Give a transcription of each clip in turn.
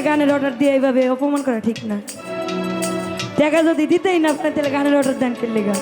বান্ধবীরে গানের অর্ডার দিয়ে এইভাবে অপমান করা ঠিক না। টাকা যদি দিতেই না আপনার তাহলে গানের অর্ডার দেন কিনলে গান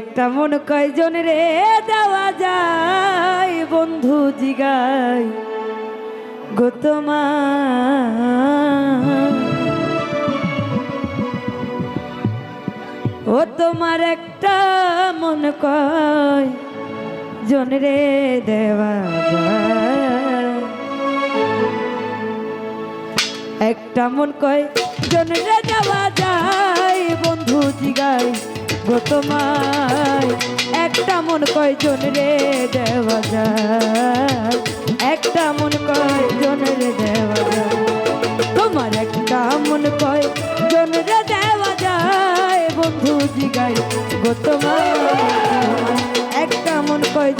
একটা মন কয়জন রে দেওয়া যায়? বন্ধু জিগাই গো তোমার। ও তোমার একটা মন কয় জন রে দেওয়া যায়? একটা মন কয় জন রে দেওয়া যায়? বন্ধু জিগাই গো তোমায়। একটা মন কয় জন রে দেওয়া যায়? একটা মন কয় জন রে দেওয়া যায়? তোমার একটা মন কয় জন রে দেওয়া যায়? বন্ধু জিগাই গো তোমায়। একটা মন কয়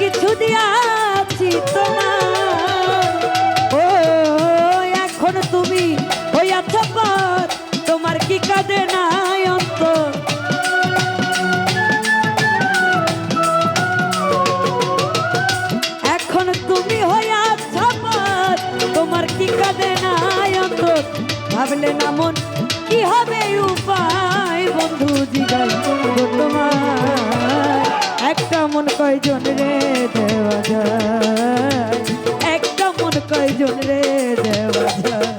কিছু দিয়াছি তোমার ও, এখন তুমি হইয়াছ পর তোমার কি কাঁদে নাই অন্তর? এখন তুমি হইয়াছ পর তোমার কি কাঁদে নাই অন্তর? ভাবলে না মন, কি হবে উপায় বন্ধু জিগাই তোমার একটা মন কয়জন রে দেওয়া যায়? একটা মন কয়জন রে দেওয়া যায়?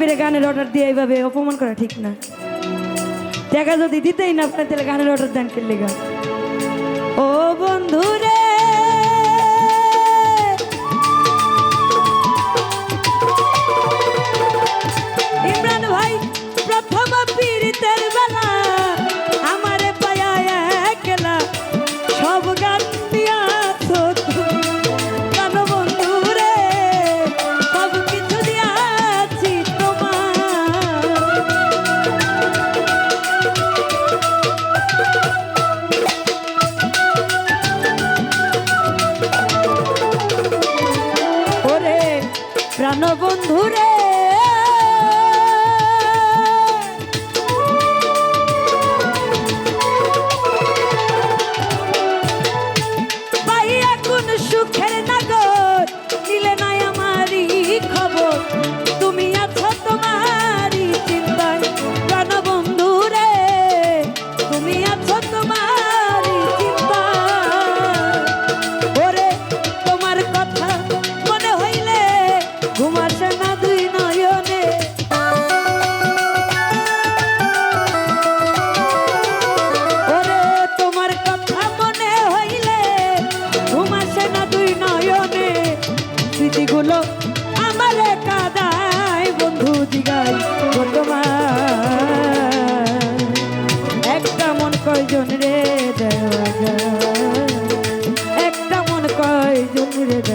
পেরে গানের অর্ডার দিয়ে এইভাবে অপমান করা ঠিক না। দেখা যদি দিতেই না, আপনার তাহলে গানের অর্ডার দেন কিনলে গান should it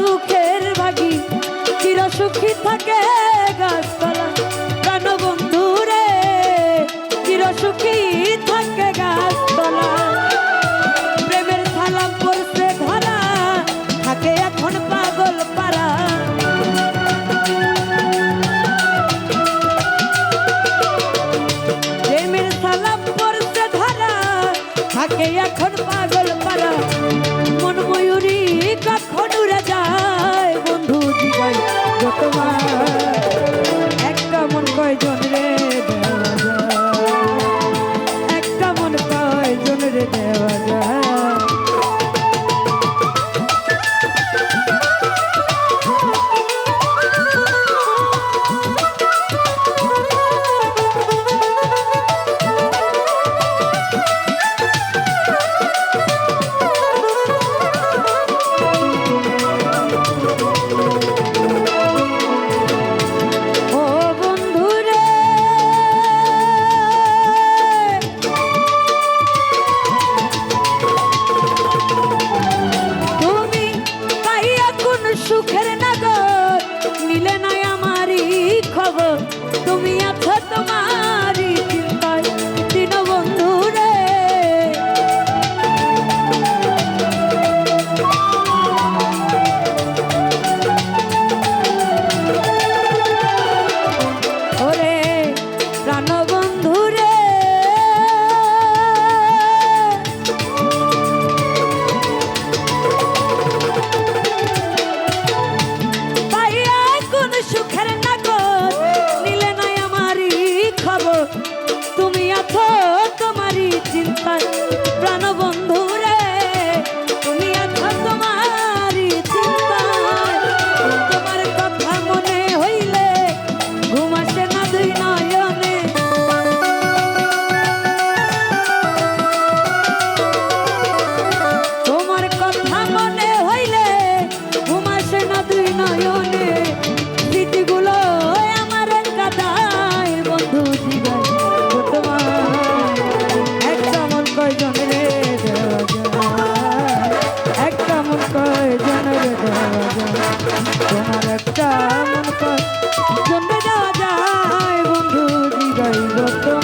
দুঃখের ভাগি চিরসুখী থাকে গাছপালা প্রাণ বন্ধু রে চিরসুখী থাকে গাছপালা। প্রেমের সালাম পড়ছে ধরা, থাকে এখন পাগল পারা প্রেমের সালাম করছে ধরা, থাকে এখন পাগল পাবো। তুমি আছো দৈবত